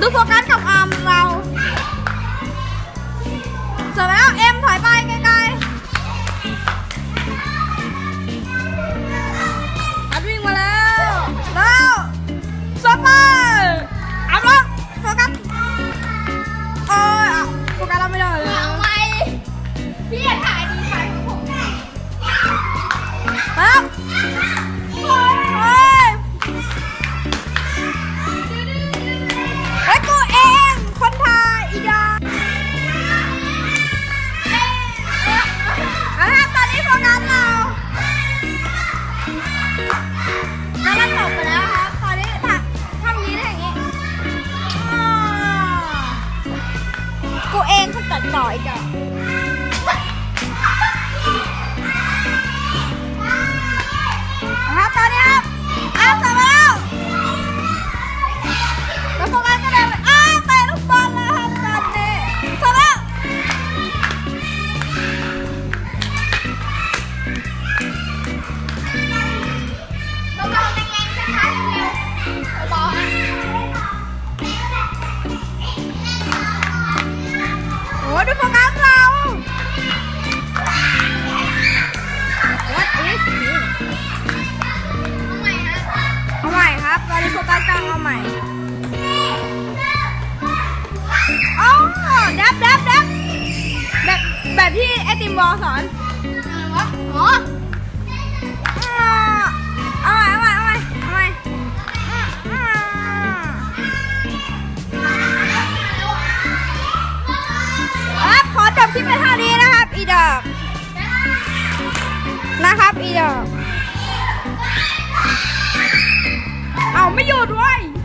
ดูโฟกัสกับอาร์มเราเสร็จแล้วเอ็มถอยไปไกลๆอัดวิ่งมาแล้วแล้วสไปอาร์มลงโฟกัสโอ้ยอะโฟกัสเราไม่ได้เลยหลังไม่พี่อย่าถ่ายดีถ่ายของผมหน่อยครับ กูเองเขาตัดต่ออีก ดูโฟกัสเรา What is this ทำไมฮะเอาใหม่ครับตอนนี้โฟกัสกำลังเอาใหม่อ๋อดับดับดับแบบแบบที่ไอติมบอลสอนอะไรวะอ๋อ นะครั